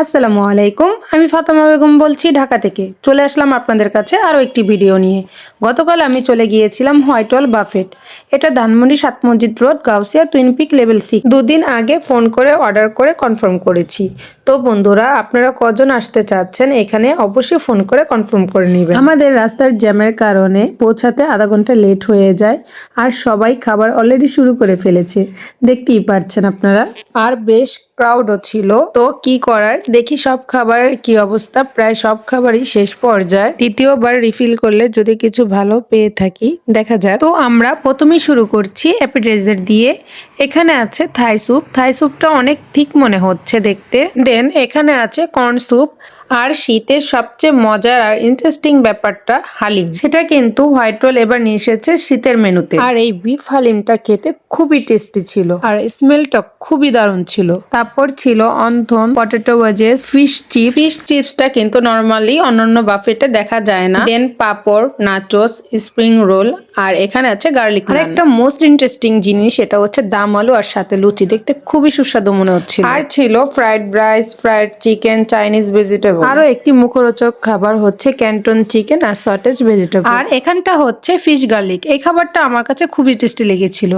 আসসালামু আলাইকুম। আমি ফাতেমা বেগম বলছি ঢাকা থেকে। চলে আসলাম আপনাদের কাছে আরও একটি ভিডিও নিয়ে। গতকাল আমি চলে গিয়েছিলাম হোয়াইটল বাফেট। এটা ধানমন্ডি সাত মসজিদ road, Gausia, twin peak level six দুদিন আগে ফোন করে, অর্ডার করে, কনফার্ম করেছি। তো বন্ধুরা, আপনারা কজন আসতে চাচ্ছেন এখানে অবশ্যই ফোন করে কনফার্ম করে নেবেন। আমাদের রাস্তার জ্যামের কারণে পৌঁছাতে আধা ঘণ্টা লেট হয়ে যায় আর সবাই খাবার অলরেডি শুরু করে ফেলেছে। দেখতেই পারছেন আপনারা। আর বেশ ক্রাউডও ছিল। তো কি করার? দেখি সব খাবার কি অবস্থা। প্রায় সব খাবারই শেষ পর্যায়ে। তৃতীয়বার রিফিল করলে যদি কিছু ভালো পেয়ে থাকি, দেখা যায় তো আমরা প্রথমেই শুরু করছি অ্যাপিটাইজার দিয়ে। এখানে আছে থাই স্যুপ। থাই স্যুপটা অনেক ঠিক মনে হচ্ছে দেখতে। দেন এখানে আছে কর্ন স্যুপ আর শীতের সবচেয়ে মজার আর ইন্টারেস্টিং ব্যাপারটা হালিম। সেটা কিন্তু হোয়াইট রোল এবার নিয়ে এসেছে শীতের মেনুতে। আর এই বিফ হালিমটা খেতে খুবই টেস্টি ছিল। আর স্মেলটা খুবই দারুণ ছিল। তারপর ছিল wonton potato wedges fish chip fish চিপসটা কিন্তু নর্মালি অন্যান্য বাফেটে দেখা যায় না। Then papad nachos spring roll আর এখানে আছে গার্লিক আর একটা মোস্ট ইন্টারেস্টিং জিনিস এটা হচ্ছে দাম আলু আর সাথে লুচি। দেখতে খুবই সুস্বাদু মনে হচ্ছিল। আর ছিল fried rice fried chicken Chinese vegetable আরও একটি মুখরোচক খাবার হচ্ছে ক্যান্টন চিকেন আর সটেজ ভেজিটেবল। আর এখানটা হচ্ছে ফিশ গার্লিক। এই খাবারটা আমার কাছে খুবই টেস্টি লেগেছিল।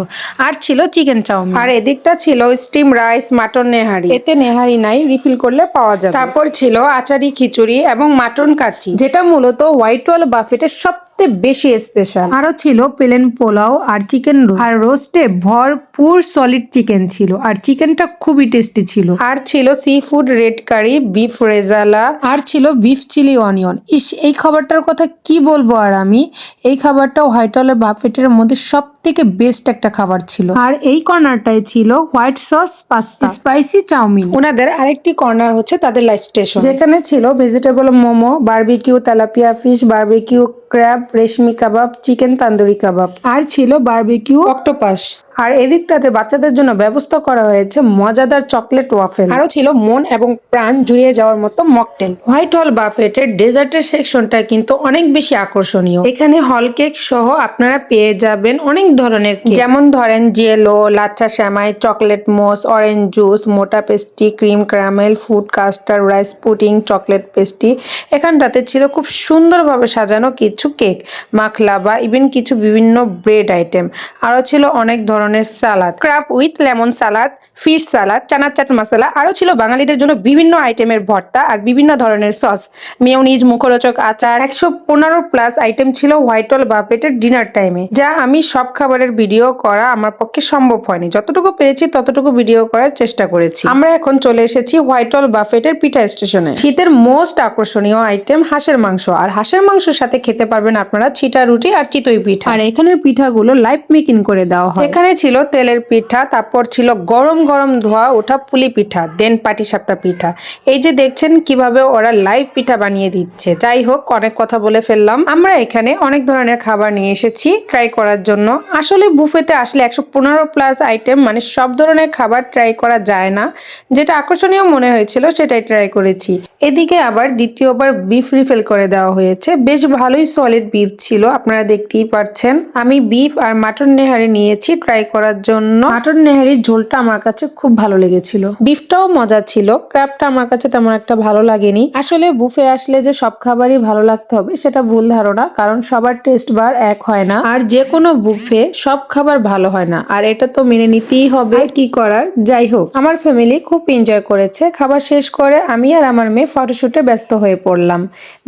আর ছিল চিকেন চাউমিন। আর এদিকটা ছিল স্টিম রাইস মাটন নেহারি। এতে নেহারি নাই রিফিল করলে পাওয়া যাবে। তারপর ছিল আচারি খিচুড়ি এবং মাটন কাচ্চি যেটা মূলত হোয়াইট ওয়াল বাফেটের সবচেয়ে বেশি স্পেশাল আরও ছিল প্লেন পোলাও আর চিকেন আর রোস্টে ভরপুর সলিড চিকেন ছিল। আর চিকেনটা খুবই টেস্টি ছিল। আর ছিল seafood red curry beef rezala আর ছিল বিফ চিলি অনিয়ন ইস এই খাবারটার কথা কি বলব আর আমি? এই খাবারটা হোয়াইট ওয়ালের বাফেটের মধ্যে সব থেকে বেস্ট একটা খাবার ছিল। আর এই কর্নারটায় ছিল white sauce pasta spicy chow mein. ওনাদের আরেকটি কর্নার হচ্ছে তাদের লাইফ স্টেশন যেখানে ছিল vegetable momo barbecue tilapia fish barbecue crab reshmi kebab chicken tandoori kebab. আর ছিল বারবিকিউ অক্টোপাস। আর এদিকটাতে বাচ্চাদের জন্য ব্যবস্থা করা হয়েছে মজাদার চকলেট ওয়াফেল। আরও ছিল মন এবং প্রাণ জুড়িয়ে যাওয়ার মতো মকটেল। হোয়াইট হল বাফেটের ডেজার্টের সেকশনটা কিন্তু অনেক বেশি আকর্ষণীয়। এখানে হল কেক সহ আপনারা পেয়ে যাবেন অনেক ধরনের যেমন ধরেন জেলো লাচ্ছা শ্যামাই চকলেট মোস অরেঞ্জ জুস মোটা pastry cream caramel food custard rice pudding chocolate pastry এখানটাতে ছিল খুব সুন্দরভাবে সাজানো কিছু কেক মাখলা বা ইভেন কিছু বিভিন্ন ব্রেড আইটেম। আরও ছিল অনেক ধরনের salad. Crab with lemon salad fish salad চানার চাট মশলা আরও ছিল বাঙালিদের জন্য বিভিন্ন আইটেমের ভর্তা আর বিভিন্ন ধরনের সস মেয়নিজ মুখরোচক আচার একশো পনেরো প্লাস আইটেম ছিল হোয়াইটল বাফেটের ডিনার টাইমে যা আমি সব খাবারের ভিডিও করা আমার পক্ষে সম্ভব হয়নি। যতটুকু পেরেছি ততটুকু ভিডিও করার চেষ্টা করেছি। আমরা এখন চলে এসেছি হোয়াইটল বাফেটের পিঠা স্টেশনে শীতের মোস্ট আকর্ষণীয় আইটেম হাঁসের মাংস। আর হাঁসের মাংসের সাথে খেতে পারবেন আপনারা ছিটা রুটি আর চিতই পিঠা। আর এখানের পিঠাগুলো লাইভ মেকিং করে দেওয়া হয়। এখানে ছিল তেলের পিঠা, তারপর ছিল গরম গরম ধোয়া ওঠা পুলি পিঠা, দেন পাটিসাপটা পিঠা। এই যে দেখছেন কীভাবে ওরা লাইভ পিঠা বানিয়ে দিচ্ছে। যাই হোক, অনেক কথা বলে ফেললাম। আমরা এখানে অনেক ধরনের খাবার নিয়ে এসেছি ট্রাই করার জন্য। আসলে বুফেতে আসলে একশো পনেরো প্লাস আইটেম মানে সব ধরনের খাবার ট্রাই করা যায় না। যেটা আকর্ষণীয় মনে হয়েছিল, সেটাই ট্রাই করেছি। এদিকে আবার দ্বিতীয়বার বিফ রিফেল করে দেওয়া হয়েছে। বেশ ভালোই সলিড বিফ ছিল, আপনারা দেখতেই পাচ্ছেন আমি বিফ আর মাটন নেহারি নিয়েছি ট্রাই করার জন্য মাটন নেহারির ঝোলটা আমার কাছে খুব ভালো লেগেছিল। বিফটাও মজা ছিল, ক্র্যাবটা আমার কাছে তেমন একটা ভালো লাগেনি। আসলে বুফে আসলে যে সব খাবারই ভালো লাগতে হবে, সেটা ভুল ধারণা, কারণ সবার টেস্ট বার এক হয় না। আর যে কোনো বুফে সব খাবার ভালো হয় না, আর এটা তো মেনে নিতেই হবে। কি করার? যাই হোক, আমার ফ্যামিলি খুব এনজয় করেছে, খাবার শেষ করে আমি আর আমার মেয়ে ফটোশুটে ব্যস্ত হয়ে পড়লাম।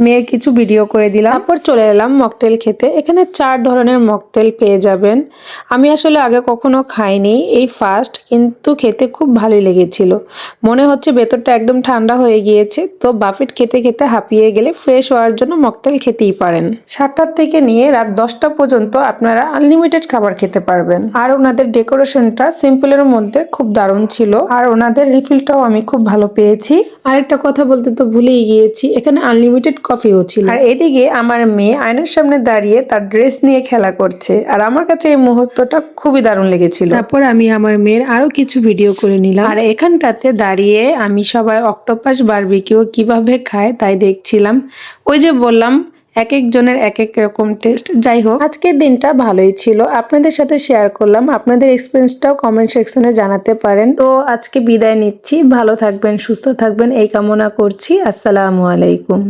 মেয়ের কিছু ভিডিও করে দিলাম। তারপর চলে এলাম মকটেল খেতে। এখানে চার ধরনের মকটেল পেয়ে যাবেন। আমি আসলে আগে কখনো খাইনি এই ফার্স্ট কিন্তু খেতে খুব ভালোই লেগেছিল। মনে হচ্ছে ভেতরটা একদম ঠান্ডা হয়ে গিয়েছে, তো বাফেট খেতে খেতে হাঁপিয়ে গেলে ফ্রেশ হওয়ার জন্য মকটেল খেতেই পারেন। সাতটার থেকে নিয়ে রাত দশটা পর্যন্ত আপনারা আনলিমিটেড খাবার খেতে পারবেন। আর ওনাদের ডেকোরেশনটা সিম্পলের মধ্যে খুব দারুণ ছিল। আর ওনাদের রিফিলটাও আমি খুব ভালো পেয়েছি। আরেকটা কথা বলতে তো ভুলেই গিয়েছি, এখানে আনলিমিটেড কফিও ছিল। আর এদিকে আমার মেয়ে আয়নার সামনে দাঁড়িয়ে তার ড্রেস নিয়ে খেলা করছে। আর আমার কাছে এই মুহূর্তটা খুবই দারুণ লেগেছিল। তারপর আমি আমার মেয়ের আরও কিছু ভিডিও করে নিলাম। আর এখানটাতে দাঁড়িয়ে আমি সবাই অক্টোপাস বারবিকিউ কীভাবে খায় তাই দেখছিলাম। ওই যে বললাম এক একজনের এক এক রকম টেস্ট যাই হোক আজকের দিনটা ভালোই ছিল। আপনাদের সাথে শেয়ার করলাম। আপনাদের এক্সপিরিয়েন্সটাও কমেন্ট সেকশনে জানাতে পারেন। তো আজকে বিদায় নিচ্ছি। ভালো থাকবেন সুস্থ থাকবেন। এই কামনা করছি। আসসালামু আলাইকুম।